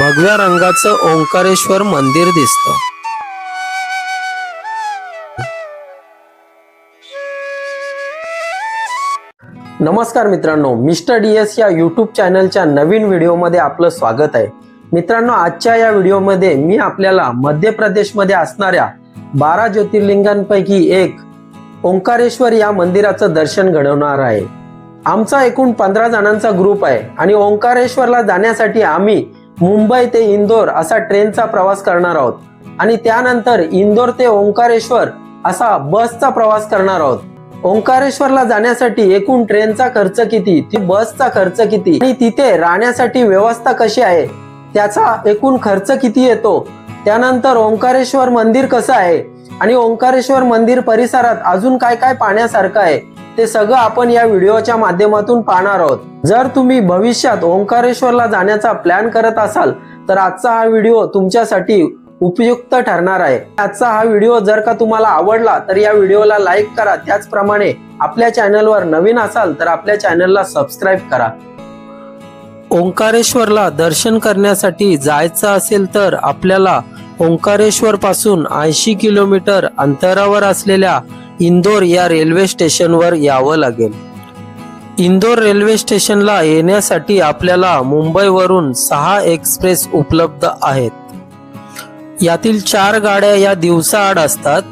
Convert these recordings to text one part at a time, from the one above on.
भगव्या रंगाचं ओंकारेश्वर मंदिर दिसतं. नमस्कार मित्रांनो मिस्टर डी एस या यूट्यूब चॅनलच्या नवीन व्हिडिओमध्ये आपलं स्वागत आहे. मित्रांनो आजच्या या व्हिडिओमध्ये मी आपल्याला मध्य प्रदेशमध्ये असणाऱ्या बारा ज्योतिर्लिंगांपैकी एक ओंकारेश्वर या मंदिराचं दर्शन घडवणार आहे. आमचा एकूण पंधरा जणांचा ग्रुप आहे आणि ओंकारेश्वरला जाण्यासाठी आम्ही मुंबई ते इंदोर असा ट्रेनचा प्रवास करणार आहोत. आणि त्यानंतर इंदोर ते ओंकारेश्वर असा बसचा प्रवास करणार आहोत. ओंकारेश्वरला जाण्यासाठी एकूण ट्रेनचा खर्च किती? ती बसचा खर्च किती? आणि तिथे राहण्यासाठी व्यवस्था कशी आहे? त्याचा एकूण खर्च किती येतो? त्यानंतर ओंकारेश्वर मंदिर कसं आहे? आणि ओंकारेश्वर मंदिर परिसरात अजून काय काय पाहण्यासारखं आहे? ते सगळं आपण या व्हिडिओच्या माध्यमातून पाहणार आहोत. जर तुम्ही भविष्यात ओंकारेश्वरला जाण्याचा प्लॅन करत असाल तर आजचा हा व्हिडिओ तुमच्यासाठी उपयुक्त ठरणार आहे. आजचा हा व्हिडिओ जर का तुम्हाला आवडला तर या व्हिडिओला लाईक करा. त्याचप्रमाणे आपल्या चॅनलवर नवीन असाल तर आपल्या चॅनलला सबस्क्राईब करा. ओंकारेश्वरला दर्शन करण्यासाठी जायचं असेल तर आपल्याला ओंकारेश्वर पासून ऐंशी किलोमीटर अंतरावर असलेल्या इंदोर या रेल्वे स्टेशनवर यावं लागेल. इंदोर रेल्वे स्टेशनला येण्यासाठी आपल्याला मुंबईवरून सहा एक्सप्रेस उपलब्ध आहेत. यातील चार गाड्या या दिवसाआड असतात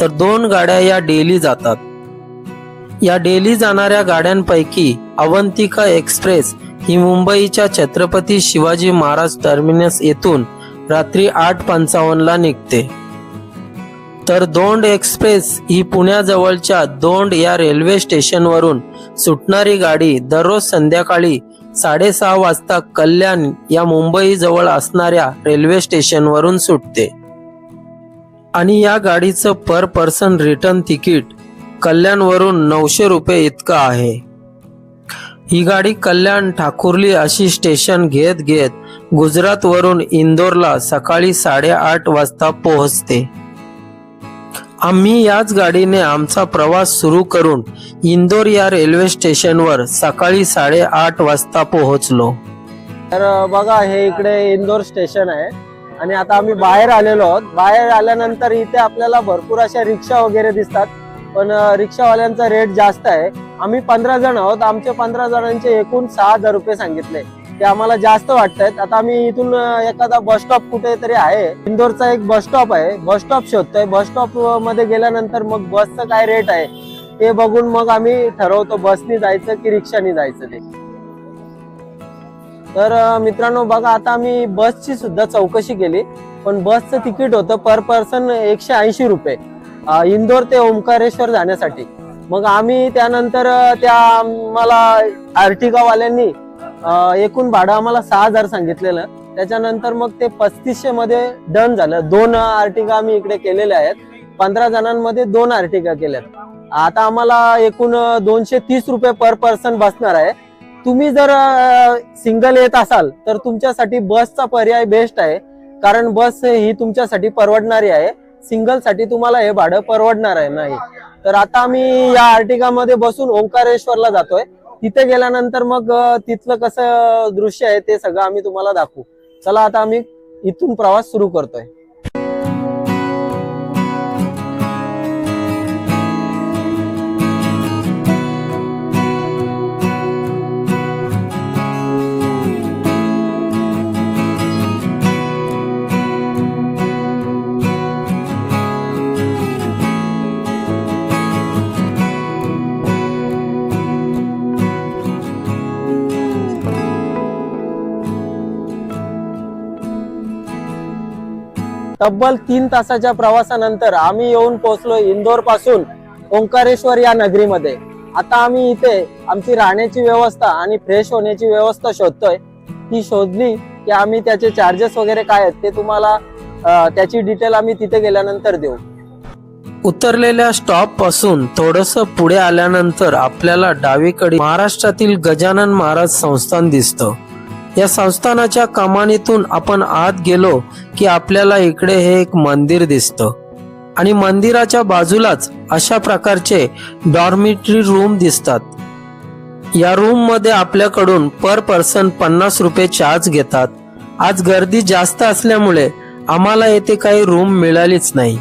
तर दोन गाड्या या डेली जातात. या डेली जाणाऱ्या गाड्यांपैकी अवंतिका एक्सप्रेस ही मुंबईच्या छत्रपती शिवाजी महाराज टर्मिनस येथून रात्री आठ पंचावन्नला निघते. तर दोंड एक्सप्रेस ही पुण्याजवळच्या दोंड या रेल्वे स्टेशनवरून सुटणारी गाडी दररोज संध्याकाळी साडेसहा वाजता कल्याण या मुंबईजवळ असणाऱ्या रेल्वे स्टेशनवरून सुटते. आणि या गाडीचं पर पर्सन रिटर्न तिकीट कल्याणवरून नऊशे रुपये इतकं आहे. ही गाडी कल्याण ठाकुर्ली अशी स्टेशन घेत घेत गुजरातवरून इंदोरला सकाळी साडेआठ वाजता पोहोचते. आम्ही याच गाडीने आमचा प्रवास सुरू करून इंदोर या रेल्वे स्टेशनवर सकाळी साडेआठ वाजता पोहोचलो. तर बघा हे इकडे इंदोर स्टेशन आहे. आणि आता आम्ही बाहेर आलेलो आहोत. बाहेर आल्यानंतर इथे आपल्याला भरपूर अशा रिक्षा वगैरे दिसतात. पण रिक्षावाल्यांचा रेट जास्त आहे. आम्ही पंधरा जण आहोत. आमचे पंधरा जणांचे एकूण सहा हजार रुपये सांगितले. ते आम्हाला जास्त वाटतायत आता आम्ही इथून एखादा बस स्टॉप कुठेतरी आहे. इंदोरचा एक बस स्टॉप आहे. Bus stop शोधतोय. बस स्टॉपमध्ये गेल्यानंतर मग बसचं काय रेट आहे? ते बघून मग आम्ही ठरवतो बसनी जायचं की रिक्षानी जायचं ते. तर मित्रांनो बघा आता आम्ही बसची सुद्धा चौकशी केली. पण बसचं तिकीट होतं पर पर्सन एकशे ऐंशी रुपये. इंदोर ते ओंकारेश्वर जाण्यासाठी. मग आम्ही त्यानंतर त्या मला आर्टिगा वाल्यांनी एकूण भाडं आम्हाला सहा हजार सांगितलेलं. त्याच्यानंतर मग ते पस्तीसशे मध्ये डन झालं. दोन आर्टिका आम्ही इकडे केलेल्या आहेत. पंधरा जणांमध्ये दोन आर्टिका केल्यात. आता आम्हाला एकूण दोनशे तीस रुपये पर पर्सन बसणार आहे. तुम्ही जर सिंगल येत असाल तर तुमच्यासाठी बसचा पर्याय बेस्ट आहे. कारण बस ही तुमच्यासाठी परवडणारी आहे. सिंगलसाठी तुम्हाला हे भाडं परवडणार आहे नाही. तर आता आम्ही या आर्टिकामध्ये बसून ओंकारेश्वरला जातोय. तिथे गेल्यानंतर मग तिथलं कसं दृश्य आहे ते सगळं आम्ही तुम्हाला दाखवू. चला आता आम्ही इथून प्रवास सुरू करतोय. तब्बल तीन तासाच्या प्रवासानंतर आम्ही येऊन पोहोचलो इंदोरपासून ओंकारेश्वर या नगरीमध्ये. आता आम्ही इथे आमची राहण्याची व्यवस्था आणि फ्रेश होण्याची व्यवस्था शोधतोय. ती शोधली की आम्ही त्याचे चार्जेस वगैरे काय आहेत ते तुम्हाला त्याची डिटेल आम्ही तिथे गेल्यानंतर देऊ. उतरलेल्या स्टॉपपासून थोडस पुढे आल्यानंतर आपल्याला डावीकडे महाराष्ट्रातील गजानन महाराज संस्थान दिसतं. या संस्थानाच्या कमानीतून आपण आत गेलो की आपल्याला इकडे हे एक मंदिर दिसतं. आणि मंदिराच्या बाजूलाच अशा प्रकारचे डॉर्मिटरी रूम दिसतात. या रूममध्ये आपल्याकडून पर पर्सन पन्नास रुपये चार्ज घेतात. आज गर्दी जास्त असल्यामुळे आम्हाला येथे काही रूम मिळालीच नाही.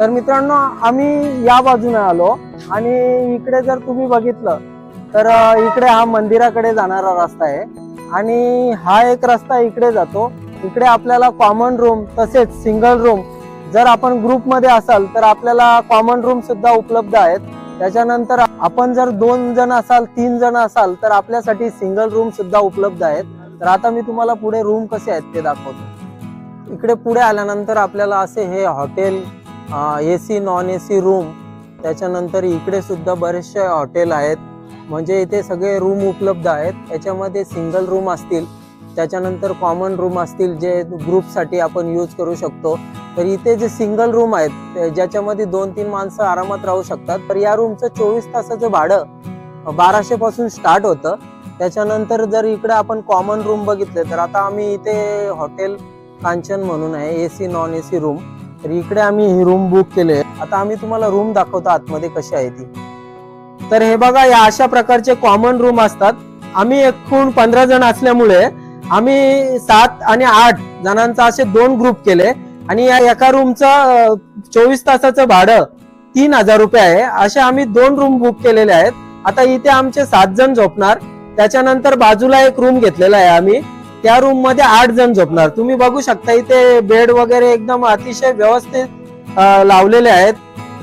तर मित्रांनो आम्ही या बाजूने आलो आणि इकडे जर तुम्ही बघितलं तर इकडे हा मंदिराकडे जाणारा रस्ता आहे. आणि हा एक रस्ता इकडे जातो. इकडे आपल्याला कॉमन रूम तसेच सिंगल रूम जर आपण ग्रुपमध्ये असाल तर आपल्याला कॉमन रूम सुद्धा उपलब्ध आहेत. त्याच्यानंतर आपण जर दोन जण असाल तीन जण असाल तर आपल्यासाठी सिंगल रूम सुद्धा उपलब्ध आहेत. तर आता मी तुम्हाला पुढे रूम कसे आहेत ते दाखवतो. इकडे पुढे आल्यानंतर आपल्याला असे हे hotel A C non A C room त्याच्यानंतर इकडे सुद्धा बरेचसे हॉटेल आहेत. म्हणजे इथे सगळे रूम उपलब्ध आहेत. याच्यामध्ये सिंगल रूम असतील त्याच्यानंतर कॉमन रूम असतील जे ग्रुपसाठी आपण यूज करू शकतो. तर इथे जे सिंगल रूम आहेत ज्याच्यामध्ये दोन तीन माणसं आरामात राहू शकतात. तर या रूमचं चोवीस तासाचं भाडं बाराशे पासून स्टार्ट होतं. त्याच्यानंतर जर इकडे आपण कॉमन रूम बघितले तर आता आम्ही इथे हॉटेल कांचन म्हणून आहे A C non A C room तर इकडे आम्ही ही रूम बुक केले आता आम्ही तुम्हाला रूम दाखवतो आतमध्ये कशी आहे ती. तर हे बघा या अशा प्रकारचे कॉमन रूम असतात. आम्ही एकूण पंधरा जण असल्यामुळे आम्ही सात आणि आठ जणांचा असे दोन ग्रुप केले. आणि या एका रूमचं चोवीस तासाचं भाडं तीन हजार रुपये आहे. असे आम्ही दोन रूम बुक केलेले आहेत. आता इथे आमचे सात जण झोपणार. त्याच्यानंतर बाजूला एक रूम घेतलेला आहे आम्ही. त्या रूममध्ये आठ जण झोपणार. तुम्ही बघू शकता इथे बेड वगैरे एकदम अतिशय व्यवस्थित लावलेले आहेत.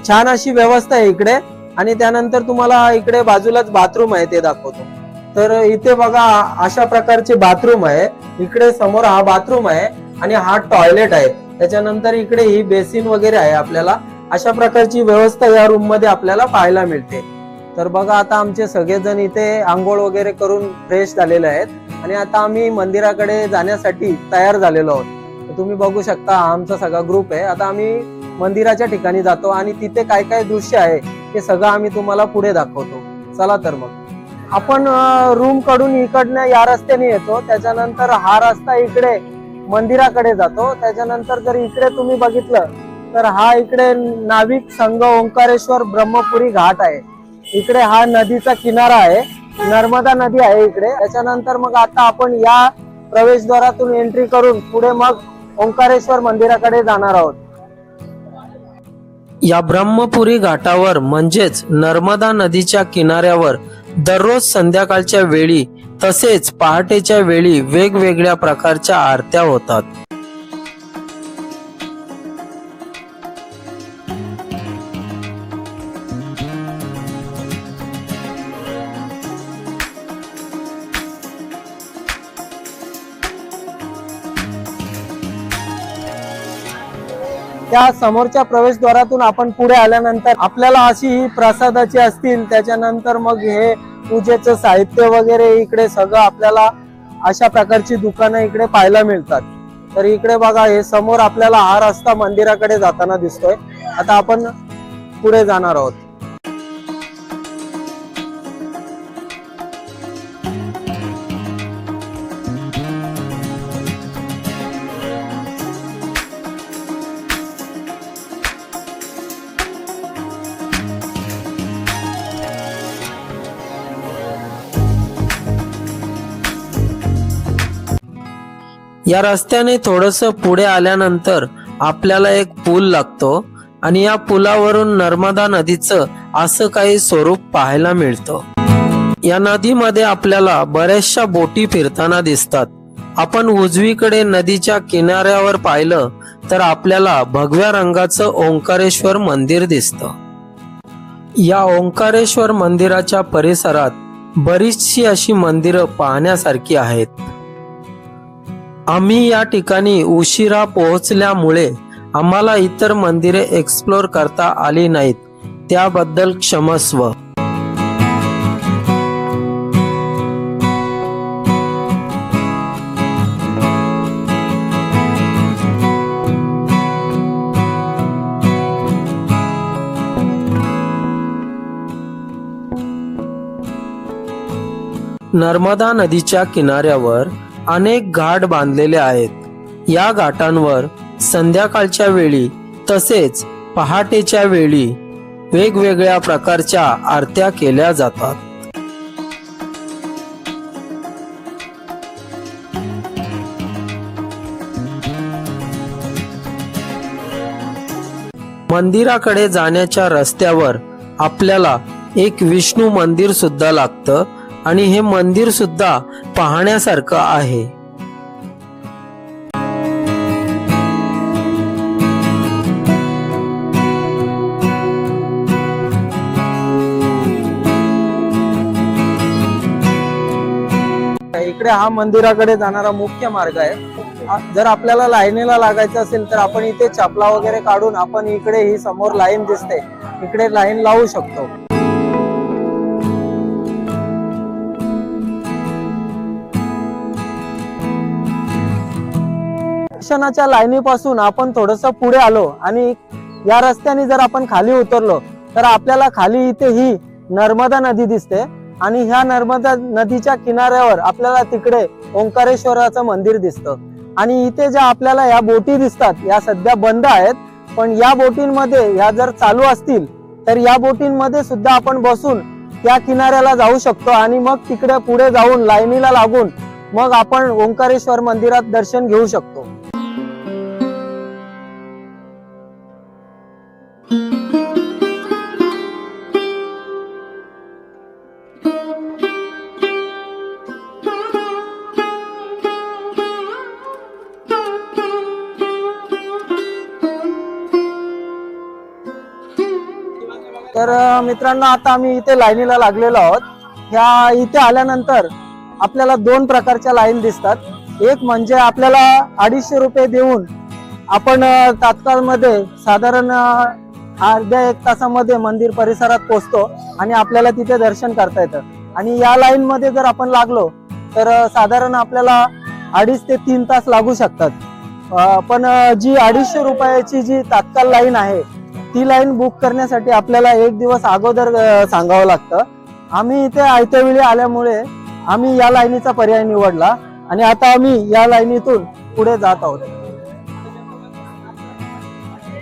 छान अशी व्यवस्था आहे इकडे. आणि त्यानंतर तुम्हाला इकडे बाजूलाच बाथरूम आहे ते दाखवतो. तर इथे बघा अशा प्रकारचे बाथरूम आहे. इकडे समोर हा बाथरूम आहे आणि हा टॉयलेट आहे. त्याच्यानंतर इकडे ही बेसिन वगैरे आहे आपल्याला. अशा प्रकारची व्यवस्था या रूममध्ये आपल्याला पाहायला मिळते. तर बघा आता आमचे सगळेजण इथे आंघोळ वगैरे करून फ्रेश झालेले आहेत. आणि आता आम्ही मंदिराकडे जाण्यासाठी तयार झालेलो आहोत. तुम्ही बघू शकता आमचा सगळा ग्रुप आहे. आता आम्ही मंदिराच्या ठिकाणी जातो आणि तिथे काय काय दृश्य आहे ते सगळं आम्ही तुम्हाला पुढे दाखवतो. चला तर मग. आपण रूमकडून इकडनं या रस्त्याने येतो. त्याच्यानंतर हा रस्ता इकडे मंदिराकडे जातो. त्याच्यानंतर जर इकडे तुम्ही बघितलं तर हा इकडे नाविक संघ ओंकारेश्वर ब्रह्मपुरी घाट आहे. इकडे हा नदीचा किनारा आहे. नर्मदा नदी आहे इकडे. त्याच्यानंतर मग आता आपण या प्रवेशद्वारातून एंट्री करून पुढे मग ओंकारेश्वर मंदिराकडे जाणार आहोत. या ब्रह्मपुरी घाटावर म्हणजेच नर्मदा नदीच्या किनाऱ्यावर दररोज संध्याकाळच्या वेळी तसेच पहाटेच्या वेळी वेगवेगळ्या प्रकारच्या आरत्या होतात. त्या समोरच्या प्रवेशद्वारातून आपण पुढे आल्यानंतर आपल्याला अशी ही प्रसादाची असतील त्याच्यानंतर मग हे पूजेचं साहित्य वगैरे इकडे सगळं आपल्याला अशा प्रकारची दुकानं इकडे पाहायला मिळतात. तर इकडे बघा हे समोर आपल्याला हा रस्ता मंदिराकडे जाताना दिसतोय. आता आपण पुढे जाणार आहोत. या रस्त्याने थोडस पुढे आल्यानंतर आपल्याला एक पूल लागतो आणि या पुलावरून नर्मदा नदीचं असं काही स्वरूप पाहायला मिळतं. या नदीमध्ये आपल्याला बऱ्याचशा बोटी फिरताना दिसतात. आपण उजवीकडे नदीच्या किनाऱ्यावर पाहिलं तर आपल्याला भगव्या रंगाचं ओंकारेश्वर मंदिर दिसतं. या ओंकारेश्वर मंदिराच्या परिसरात बरीचशी अशी मंदिरं पाहण्यासारखी आहेत. आम्ही या ठिकाणी उशिरा पोहोचल्यामुळे आम्हाला इतर मंदिरे एक्सप्लोर करता आली नाहीत. त्याबद्दल क्षमस्व नर्मदा नदीच्या किनाऱ्यावर अनेक घाट बांधलेले आहेत. या घाटांवर संध्याकाळच्या वेळी तसेच पहाटेच्या वेळी वेगवेगळ्या प्रकारच्या आरत्या केल्या जातात. मंदिराकडे जाण्याच्या रस्त्यावर आपल्याला एक विष्णू मंदिर सुद्धा लागतं आणि हे मंदिर सुद्धा पाहण्यासारखं आहे. इकडे हा मंदिराकडे जाणारा मुख्य मार्ग आहे. जर आपल्याला लाईनीला लागायचं असेल तर आपण इथे चपला वगैरे काढून आपण इकडे ही समोर लाईन दिसते. इकडे लाईन लावू शकतो. दर्शनाच्या लाईनीपासून आपण थोडस पुढे आलो आणि या रस्त्याने जर आपण खाली उतरलो तर आपल्याला खाली इथे ही नर्मदा नदी दिसते आणि ह्या नर्मदा नदीच्या किनाऱ्यावर आपल्याला तिकडे ओंकारेश्वराचं मंदिर दिसतं. आणि इथे ज्या आपल्याला या बोटी दिसतात या सध्या बंद आहेत पण या बोटींमध्ये ह्या जर चालू असतील तर या बोटींमध्ये सुद्धा आपण बसून त्या किनाऱ्याला जाऊ शकतो आणि मग तिकडे पुढे जाऊन लाईनीला लागून मग आपण ओंकारेश्वर मंदिरात दर्शन घेऊ शकतो. तर मित्रांनो आता आम्ही इथे लाईनीला लागलेलो आहोत. ह्या इथे आल्यानंतर आपल्याला दोन प्रकारच्या लाईन दिसतात. एक म्हणजे आपल्याला अडीचशे रुपये देऊन आपण तात्काळमध्ये साधारण अर्ध्या एक तासामध्ये मंदिर परिसरात पोहोचतो आणि आपल्याला तिथे दर्शन करता येतं. आणि या लाईन मध्ये जर आपण लागलो तर साधारण आपल्याला अडीच ते तीन तास लागू शकतात. पण जी अडीचशे रुपयाची जी तात्काळ लाईन आहे ती लाईन बुक करण्यासाठी आपल्याला एक दिवस अगोदर सांगावं लागतं. आम्ही इथे आयत्या वेळी आल्यामुळे आम्ही या लाईनीचा पर्याय निवडला आणि आता आम्ही या लाईनीतून पुढे जात आहोत.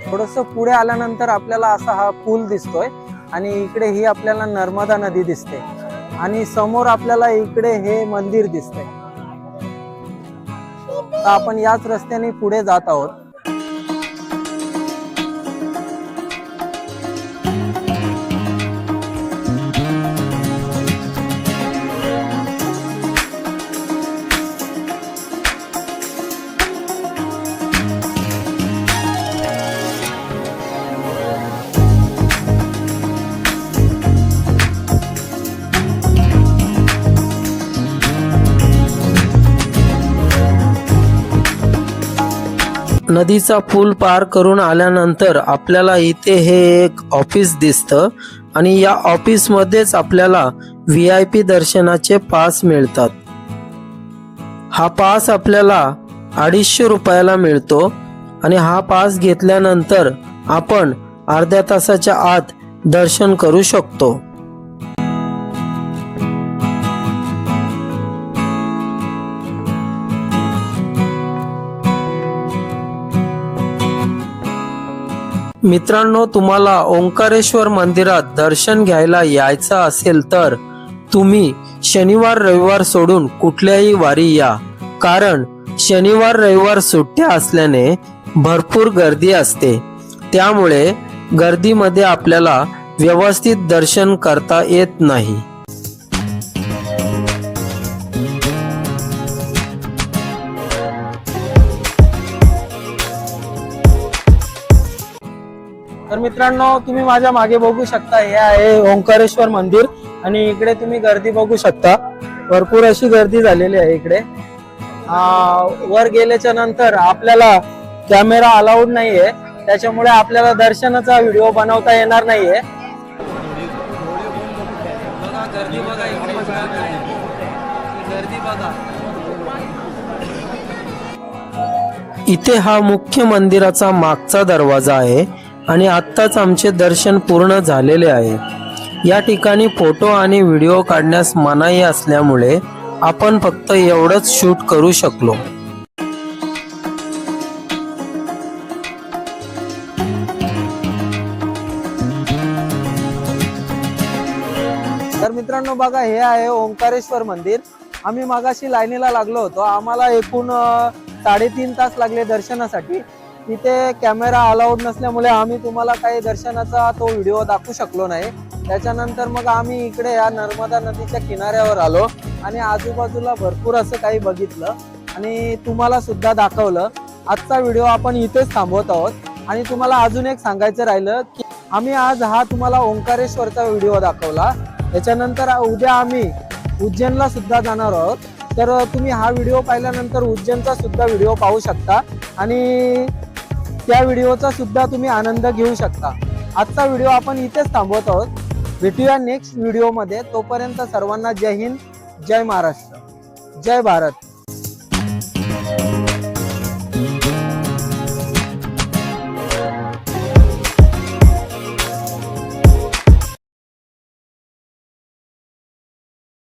थोडस पुढे आल्यानंतर आपल्याला असा हा पूल दिसतोय आणि इकडे ही आपल्याला नर्मदा नदी दिसते आणि समोर आपल्याला इकडे हे मंदिर दिसतंय. तर आपण याच रस्त्याने पुढे जात आहोत. नदीचा पूल पार करून आल्यानंतर आपल्याला इथे हे एक ऑफिस दिसतं आणि या ऑफिसमध्येच आपल्याला व्ही आय पी दर्शनाचे पास मिळतात. हा पास आपल्याला अडीचशे रुपयाला मिळतो आणि हा पास घेतल्यानंतर आपण अर्ध्या तासाच्या आत दर्शन करू शकतो. मित्रांनो तुम्हाला ओंकारेश्वर मंदिरात दर्शन घ्यायला यायचं असेल तर तुम्ही शनिवार रविवार सोडून कुठल्याही वारी या. कारण शनिवार रविवार सुट्ट्या असल्याने भरपूर गर्दी असते. त्यामुळे गर्दीमध्ये आपल्याला व्यवस्थित दर्शन करता येत नाही. तर मित्रांनो तुम्ही माझ्या मागे बघू शकता हे आहे ओंकारेश्वर मंदिर आणि इकडे तुम्ही गर्दी बघू शकता. भरपूर अशी गर्दी झालेली आहे इकडे. आ, वर गेल्याच्यानंतर आपल्याला कॅमेरा अलाउड नाहीये. त्याच्यामुळे आपल्याला दर्शनाचा व्हिडिओ बनवता येणार नाहीये. गर्दी बघा इकडे. गर्दी बघा. इथे हा मुख्य मंदिराचा मागचा दरवाजा आहे. आणि आत्ताच आमचे दर्शन पूर्ण झालेले आहे. या ठिकाणी फोटो आणि व्हिडिओ काढण्यास मनाई असल्यामुळे आपण फक्त एवढंच शूट करू शकलो. तर मित्रांनो बघा हे आहे ओंकारेश्वर मंदिर. आम्ही मागाशी लाईनीला लागलो होतो. आम्हाला एकूण साडेतीन तास लागले दर्शनासाठी. तिथे कॅमेरा अलाउड नसल्यामुळे आम्ही तुम्हाला काही दर्शनाचा तो व्हिडिओ दाखवू शकलो नाही. त्याच्यानंतर मग आम्ही इकडे या नर्मदा नदीच्या किनाऱ्यावर आलो आणि आजूबाजूला भरपूर असं काही बघितलं आणि तुम्हाला सुद्धा दाखवलं. आजचा व्हिडिओ आपण इथेच थांबवत आहोत आणि तुम्हाला अजून एक सांगायचं राहिलं की आम्ही आज हा तुम्हाला ओंकारेश्वरचा व्हिडिओ दाखवला. त्याच्यानंतर उद्या आम्ही उज्जैनला सुद्धा जाणार आहोत. तर तुम्ही हा व्हिडिओ पाहिल्यानंतर उज्जैनचा सुद्धा व्हिडिओ पाहू शकता आणि त्या व्हिडिओचा सुद्धा तुम्ही आनंद घेऊ शकता. आजचा व्हिडिओ आपण इथेच थांबवत आहोत. भेटूया नेक्स्ट व्हिडिओमध्ये तोपर्यंत सर्वांना जय हिंद जय महाराष्ट्र. जय भारत.